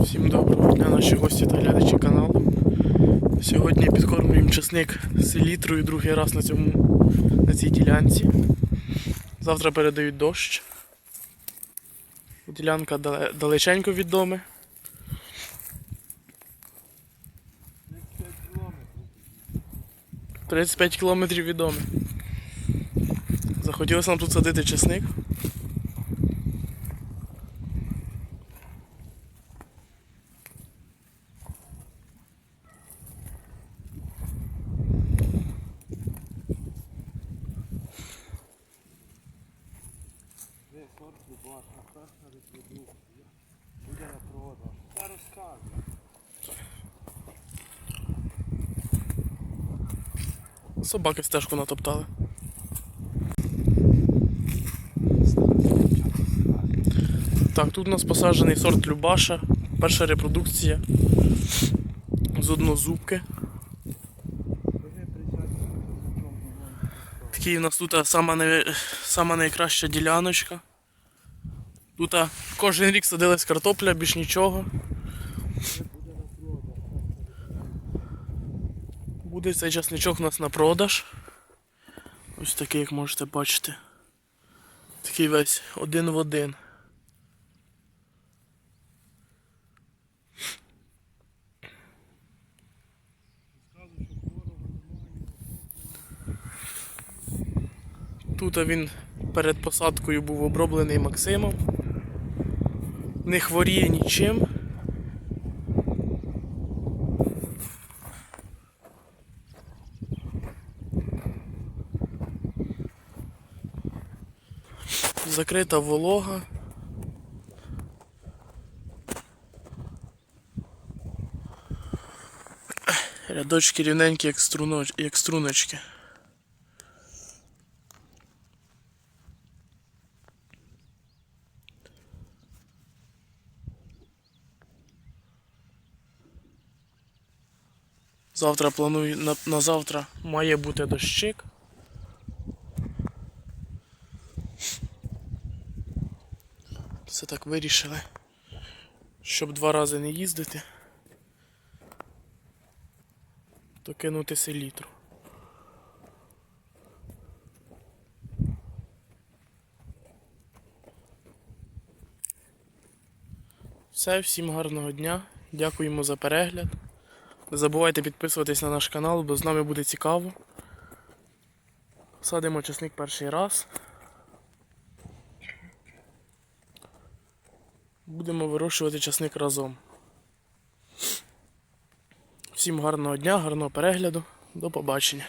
Всім доброго дня, наші гості та глядачі каналу. Сьогодні підкормлюємо чесник селітрою другий раз на, цьому, на цій ділянці. Завтра передають дощ. Ділянка дале- далеченько від дому. 35 кілометрів від дому. Захотілося нам тут садити чесник. Собаки стежку натоптали. Так, тут у нас посаджений сорт Любаша, перша репродукція з однозубки. Такий у нас тут сама, най... сама найкраща діляночка. Тут кожен рік садилась картопля, більш нічого. Буде цей часничок у нас на продаж. Ось такий, як можете бачити. Такий весь один в один. Тут він перед посадкою був оброблений Максимом. Не хворіє нічим. Закрита волога. Рядочки рівненькі, як, струноч... як струночки. Завтра планую на, на завтра має бути дощик. Все так вирішили, щоб два рази не їздити, то кинути селітру. Все, всім гарного дня. Дякуємо за перегляд. Не забувайте підписуватись на наш канал, бо з нами буде цікаво. Садимо чесник перший раз. Будемо вирощувати часник разом. Всім гарного дня, гарного перегляду. До побачення.